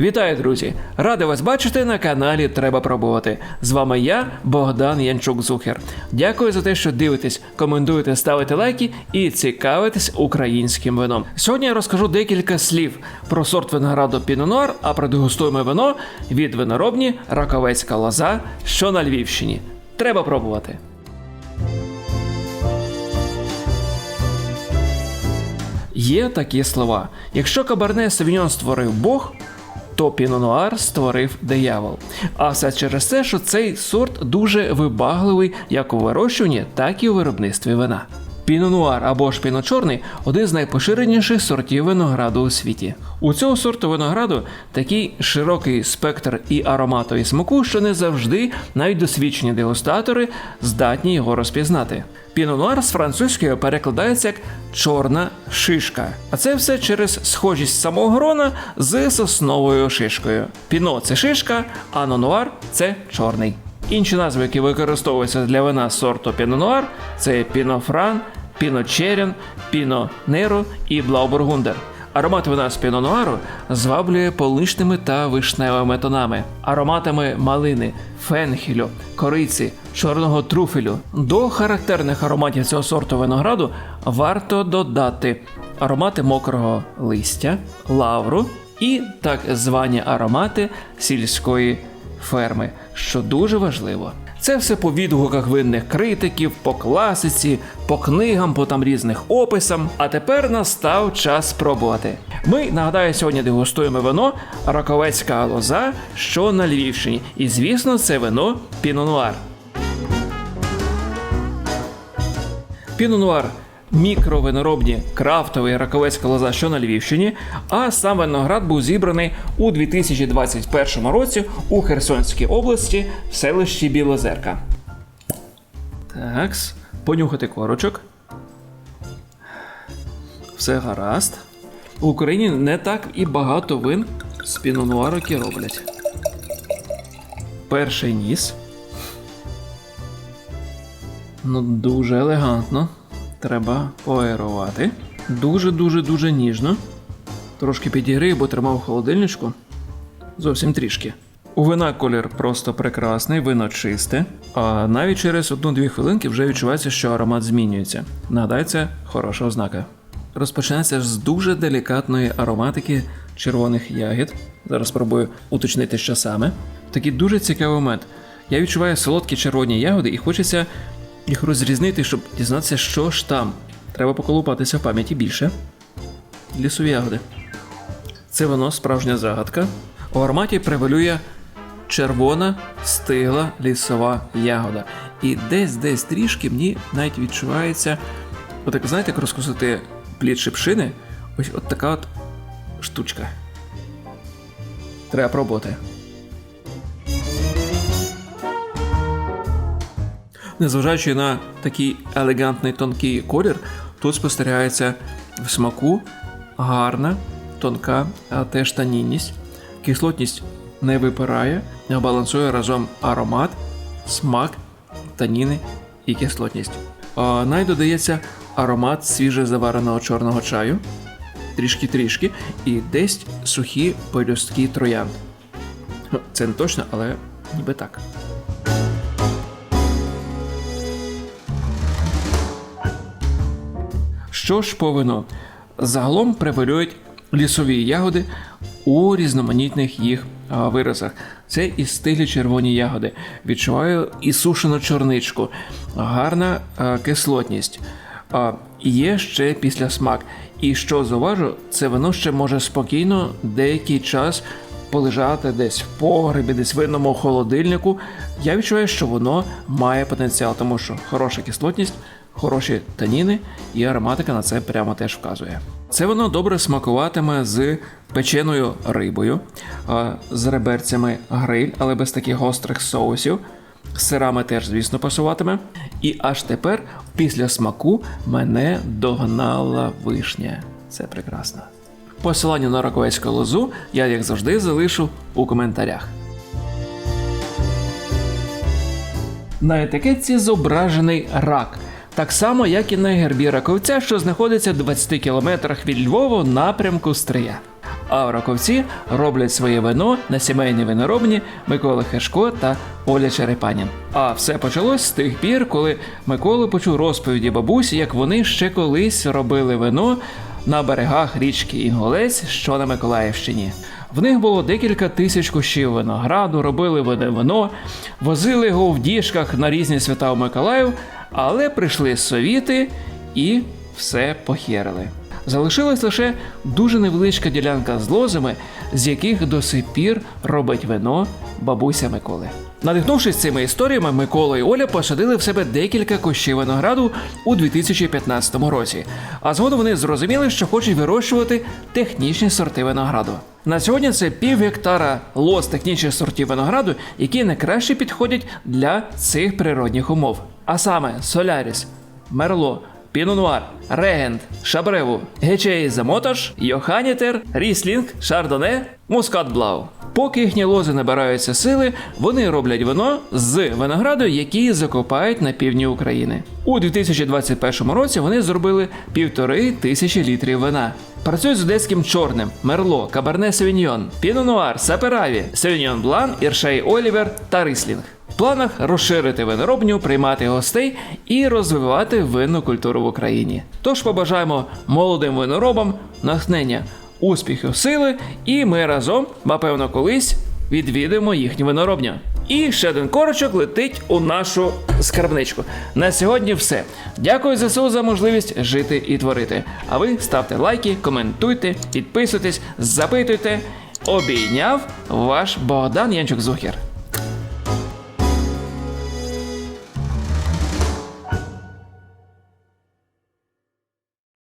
Вітаю, друзі! Радий вас бачити на каналі Треба пробувати. З вами я, Богдан Янчук Зухер. Дякую за те, що дивитесь, коментуєте, ставите лайки і цікавитесь українським вином. Сьогодні я розкажу декілька слів про сорт винограду Пінонуар, а продегустуємо вино від виноробні Раковецька лоза, що на Львівщині. Треба пробувати. Є такі слова: якщо кабарне Савіньон створив Бог, то пінонуар створив диявол. А все через те, що цей сорт дуже вибагливий як у вирощуванні, так і у виробництві вина. Пінонуар або ж піночорний один з найпоширеніших сортів винограду у світі. У цього сорту винограду такий широкий спектр і аромату, і смаку, що не завжди навіть досвідчені дегустатори здатні його розпізнати. Пінонуар з французької перекладається як чорна шишка. А це все через схожість самого грона з сосновою шишкою. Піно це шишка, а нонуар це чорний. Інші назви, які використовуються для вина сорту пінонуар, це пінофран, піночерен, піно неро і блаубургундер. Аромат вина з пінонуару зваблює полишними та вишневими тонами, ароматами малини, фенхелю, кориці, чорного труфелю. До характерних ароматів цього сорту винограду варто додати аромати мокрого листя, лавру і так звані аромати сільської ферми, що дуже важливо. Це все по відгуках винних критиків, по класиці, по книгам, по там різних описам. А тепер настав час спробувати. Ми нагадаю, сьогодні дегустуємо вино Раковецька лоза, що на Львівщині. І звісно, це вино Пінонуар. Пінонуар мікровиноробні крафтовий раковецька лоза, що на Львівщині, а сам виноград був зібраний у 2021 році у Херсонській області в селищі Білозерка. Такс, понюхати корочок. Все гаразд. В Україні не так і багато вин з пінонуару, роблять. Перший ніс. Ну, дуже елегантно. Треба поаерувати. Дуже-дуже дуже ніжно. Трошки підігрію, бо тримав в холодильничку. Зовсім трішки. У вина колір просто прекрасний, вино чисте. А навіть через одну-дві хвилинки вже відчувається, що аромат змінюється. Нагадаю, це хороша ознака. Розпочинається з дуже делікатної ароматики червоних ягід. Зараз спробую уточнити, що саме. Такий дуже цікавий момент. Я відчуваю солодкі червоні ягоди і хочеться їх розрізнити, щоб дізнатися, що ж там. Треба поколупатися в пам'яті більше. Лісові ягоди. Це воно справжня загадка. У ароматі превалює червона стигла лісова ягода. І десь десь трішки мені навіть відчувається. Отак, знаєте, як розкусити плід шипшини? Ось от така от штучка. Треба пробувати. Незважаючи на такий елегантний тонкий колір, тут спостерігається в смаку гарна, тонка, а теж танінність. Кислотність не випирає, а балансує разом аромат, смак, таніни і кислотність. Най додається аромат свіже завареного чорного чаю, трішки-трішки, і десь сухі пелюстки троянд. Це не точно, але ніби так. Що ж по вину? Загалом превалюють лісові ягоди у різноманітних їх виразах. Це і стиглі червоні ягоди. Відчуваю і сушену чорничку, гарна кислотність. Є ще післясмак. І що зауважу, це вино ще може спокійно деякий час полежати десь в погребі, десь в винному холодильнику. Я відчуваю, що воно має потенціал, тому що хороша кислотність, хороші таніни і ароматика на це прямо теж вказує. Це воно добре смакуватиме з печеною рибою, з реберцями гриль, але без таких гострих соусів. Сирами теж, звісно, пасуватиме. І аж тепер, після смаку, мене догнала вишня. Це прекрасно. Посилання на раковецьку лозу я, як завжди, залишу у коментарях. На етикетці зображений рак, так само, як і на гербі раковця, що знаходиться в 20 кілометрах від Львова напрямку Стрия. А в Раковці роблять своє вино на сімейній виноробні Миколи Хешко та Оля Черепанін. А все почалось з тих пір, коли Микола почув розповіді бабусі, як вони ще колись робили вино на берегах річки Інголець, що на Миколаївщині. В них було декілька тисяч кущів винограду, робили вони вино, возили його в діжках на різні свята в Миколаїв, але прийшли совіти і все похерили. Залишилась лише дуже невеличка ділянка з лозами, з яких до сих пір робить вино бабуся Миколи. Надихнувшись цими історіями, Микола і Оля посадили в себе декілька кущів винограду у 2015 році. А згодом вони зрозуміли, що хочуть вирощувати технічні сорти винограду. На сьогодні це пів гектара лоз технічних сортів винограду, які найкраще підходять для цих природних умов. А саме Соляріс, Мерло, Пінонуар, Регент, Шабреву, Гечей Замоташ, Йоханітер, Ріслінг, Шардоне, Мускат Блау. Поки їхні лози набираються сили, вони роблять вино з винограду, який закопають на півдні України. У 2021 році вони зробили півтори тисячі літрів вина. Працюють з одеським чорним, мерло, кабарне савіньйон, пінонуар, сапераві, савіньйон блан, іршей олівер та рислінг. Планах розширити виноробню, приймати гостей і розвивати винну культуру в Україні. Тож побажаємо молодим виноробам натхнення, успіхів, сили, і ми разом, напевно, колись відвідуємо їхню виноробню. І ще один корочок летить у нашу скарбничку. На сьогодні все. Дякую ЗСУ за можливість жити і творити. А ви ставте лайки, коментуйте, підписуйтесь, запитуйте. Обійняв ваш Богдан Янчук Зухер.